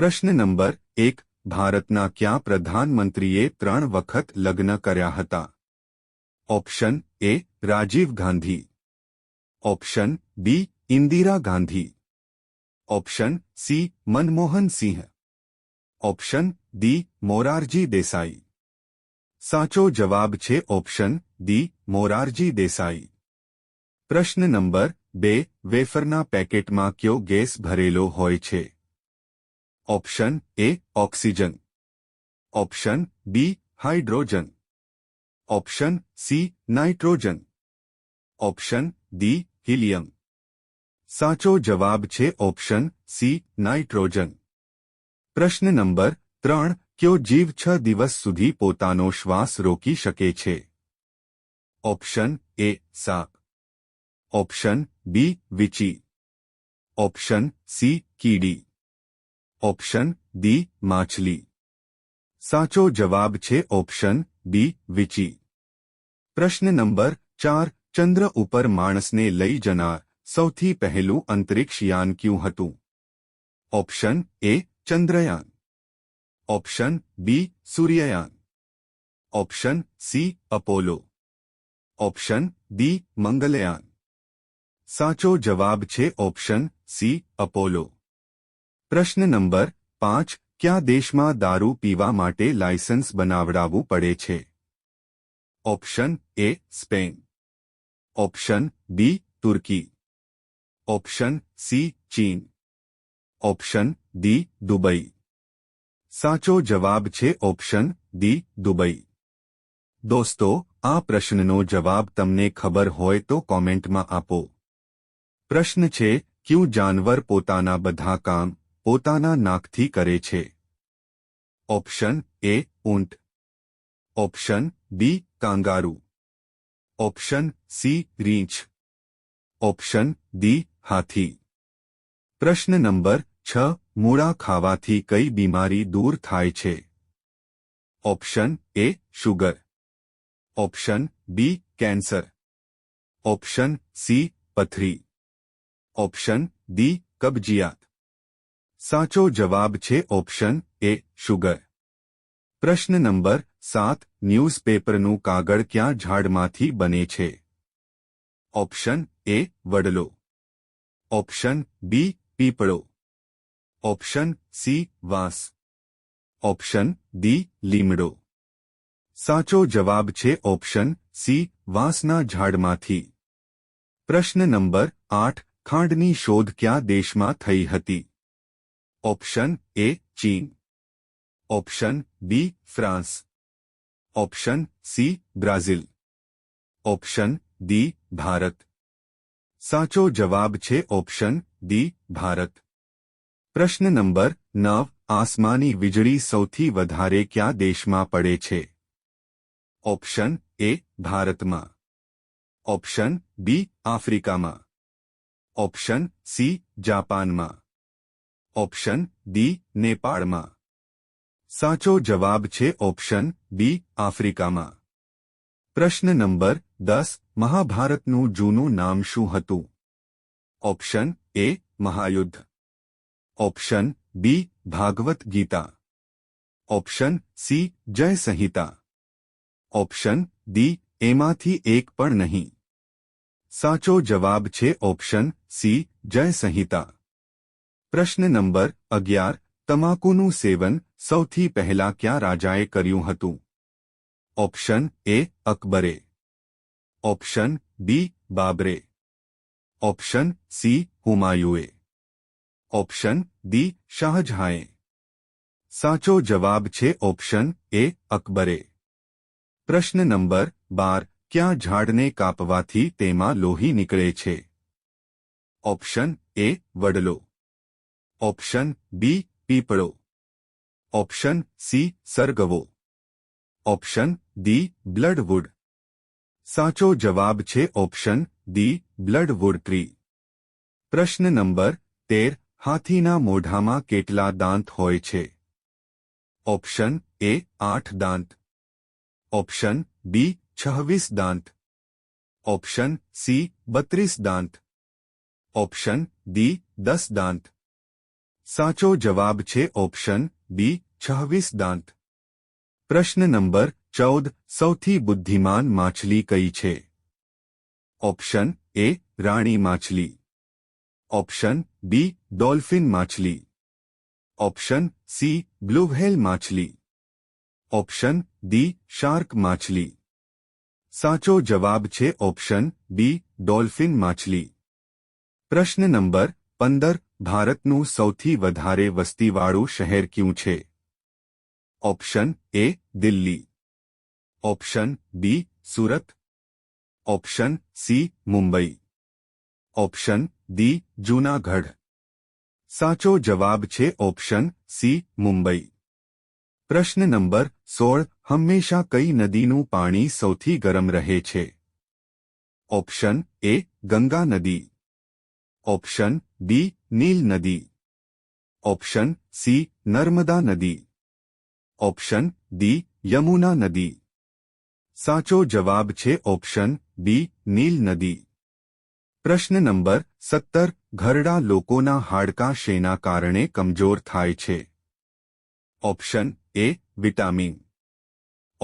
प्रश्न नंबर 1 भारत ने क्या प्रधानमंत्रीए 3 વખત लग्न કર્યા હતા option A Rajiv Gandhi option B Indira Gandhi option C Manmohan Singh option D Morarji Desai સાચો જવાબ છે ઓપ્શન D મોરારજી દેસાઈ પ્રશ્ન નંબર 2 વેફરના પેકેટમાં ક્યો ગેસ ભરેલો હોય છે option A oxygen option B hydrogen option C nitrogen option D helium સાચો જવાબ છે ઓપ્શન સી નાઇટ્રોજન પ્રશ્ન નંબર 3 ક્યો જીવ 6 દિવસ સુધી પોતાનો શ્વાસ રોકી શકે છે ઓપ્શન એ સા ઓપ્શન બી વિચી ઓપ્શન સી કીડી ઓપ્શન ડી માછલી સાચો જવાબ છે ઓપ્શન બી વિચી પ્રશ્ન નંબર ચાર ચંદ્ર ઉપર માણસને લઈ જનાર સૌથી પહેલું અંતરિક્ષયાન ક્યું હતું option A Chandrayaan option B Suryayaan option C Apollo option D Mangalyaan સાચો જવાબ છે ઓપ્શન સી અપોલો પ્રશ્ન નંબર પાંચ ક્યાં દેશમાં દારૂ પીવા માટે લાયસન્સ બનાવડાવવું પડે છે option A Spain option B Turkey option C ચીન ઓપ્શન ડી દુબઈ સાચો જવાબ છે ઓપ્શન ડી દુબઈ દોસ્તો આ પ્રશ્નનો જવાબ તમને ખબર હોય તો કોમેન્ટમાં આપો પ્રશ્ન છે ક્યું જાનવર પોતાના બધા કામ પોતાના નાકથી કરે છે ઓપ્શન એ ઊંટ option B kangaroo option C રીંછ ઓપ્શન ડી હાથી પ્રશ્ન નંબર છ મૂળા ખાવાથી કઈ બીમારી દૂર થાય છે option A sugar option B cancer option C પથરી ઓપ્શન ડી કબજિયાત સાચો જવાબ છે ઓપ્શન A સુગર. પ્રશ્ન નંબર 7 ન્યૂઝપેપર નો કાગળ ક્યાં ઝાડમાંથી બને છે? ઓપ્શન A વડલો ઓપ્શન B પીપળો ઓપ્શન C વાસ ઓપ્શન D લીમડો સાચો જવાબ છે ઓપ્શન C વાસના ઝાડમાંથી. પ્રશ્ન નંબર 8 ખાંડની શોધ ક્યાં દેશમાં થઈ હતી? ऑप्शन ए चीन option B France option C Brazil option D Bharat साचो जवाब छे ऑप्शन डी भारत प्रश्न नंबर नव आसमानी वीजड़ी सौथी क्या देश में पड़े छे ऑप्शन ए भारत में ऑप्शन बी आफ्रिका में ऑप्शन सी जापान में ऑप्शन डी नेपाल में साचो जवाब छे ऑप्शन बी आफ्रिका में प्रश्न नंबर दस महाभारत जूनू नाम शू ऑप्शन ए महायुद्ध option B Bhagavad Gita option C Jaya Samhita option D एमा एक पर नहीं साचो जवाब छे ऑप्शन सी जय संहिता प्रश्न नंबर अग्यार तमाकुनु सेवन सौथी पहला क्या राजाए करू ऑप्शन ए अकबरे ऑप्शन बी बाबरे ऑप्शन सी हुमायूए ऑप्शन डी शाहजहाए साचो जवाब छे ऑप्शन ए अकबरे प्रश्न नंबर बार क्या झाड़ने कापवाथी तेमा लोही निकले छे ऑप्शन ए वडलो ઓપ્શન બી પીપળો ઓપ્શન સી સરગવો ઓપ્શન ડી બ્લડવુડ સાચો જવાબ છે ઓપ્શન ડી બ્લડવુડ ટ્રી પ્રશ્ન નંબર તેર હાથીના મોઢામાં કેટલા દાંત હોય છે ઓપ્શન એ આઠ દાંત ઓપ્શન બી છવ્વીસ દાંત ઓપ્શન સી બત્રીસ દાંત ઓપ્શન ડી દસ દાંત साचो जवाब छे ऑप्शन बी छवीस दांत प्रश्न नंबर चौदह सौ बुद्धिमान मछली कई छे ऑप्शन ए राणी मछली ऑप्शन बी डॉल्फिन मछली ऑप्शन सी ब्लूहेल मछली ऑप्शन डी शार्क मछली साचो जवाब छे ऑप्शन बी डॉल्फिन मछली प्रश्न नंबर पंदर ભારતનું સૌથી વધારે વસ્તીવાળું શહેર ક્યું છે option A Delhi option B Surat option C Mumbai option D Junagadh સાચો જવાબ છે ઓપ્શન સી મુંબઈ પ્રશ્ન નંબર સોળ હંમેશા કઈ નદીનું પાણી સૌથી ગરમ રહે છે ઓપ્શન એ ગંગા નદી ऑप्शन डी नील नदी ऑप्शन सी नर्मदा नदी ऑप्शन डी यमुना नदी साचो जवाब छे ऑप्शन बी नील नदी प्रश्न नंबर सत्तर घरडा लोगों हाड़का शेना कारण कमजोर थाय option A vitamin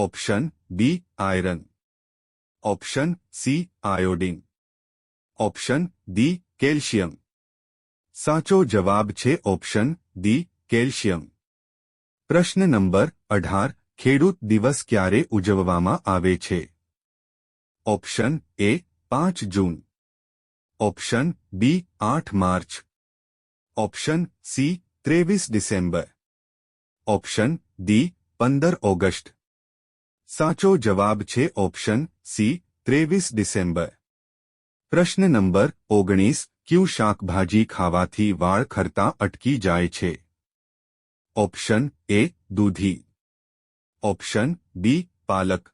option B iron option C iodine option D calcium साचो जवाब छे ऑप्शन दी कैल्शियम प्रश्न नंबर अठार खेडूत दिवस क्य उजा ऑप्शन ए पांच जून ऑप्शन बी आठ मार्च ऑप्शन सी तेवीस डिसेम्बर ऑप्शन डी पंदर ऑगस्ट साचो जवाब छे ऑप्शन सी तेवीस डिसेम्बर प्रश्न नंबर 19 ક્યુ શાકભાજી ખાવાથી વાળ ખરતા અટકી જાય છે ઓપ્શન A દૂધી ઓપ્શન B પાલક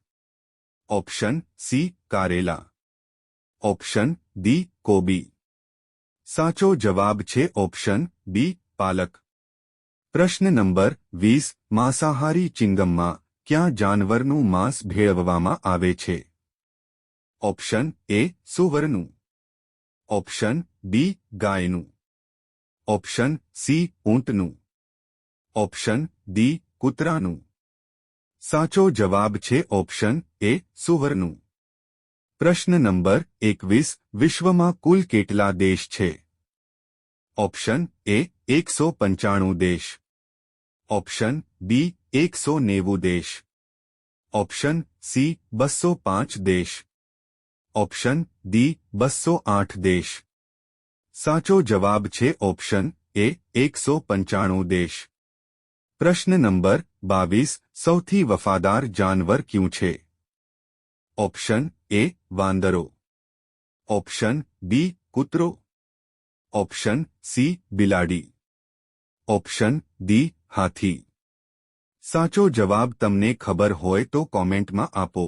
ઓપ્શન C કારેલા ઓપ્શન D કોબી સાચો જવાબ છે ઓપ્શન B પાલક પ્રશ્ન નંબર 20 માંસાહારી ચિંગમમા કયા જાનવરનું માંસ ભેળવવામાં આવે છે ऑप्शन ए सुवर्णु ऑप्शन बी गायनु ऑप्शन सी ऊंटनु ऑप्शन डी कुतरानु साचो जवाब छे ऑप्शन ए सुवर्णु प्रश्न नंबर एक विश्व में कुल केटला देश छे ऑप्शन ए एक सौ पंचाणु देश ऑप्शन बी एक सौ नेवु देश ऑप्शन सी बस्सो पांच देश ऑप्शन डी बस्सो आठ देश साचो जवाब छे ऑप्शन ए एक सौ पंचाणु देश प्रश्न नंबर बीस सौ वफादार जानवर क्यों छे ऑप्शन ए वांदरो ऑप्शन बी कूतरो ऑप्शन सी बिलाड़ी ऑप्शन डी हाथी साचो जवाब तमने खबर होए तो कमेंट में आपो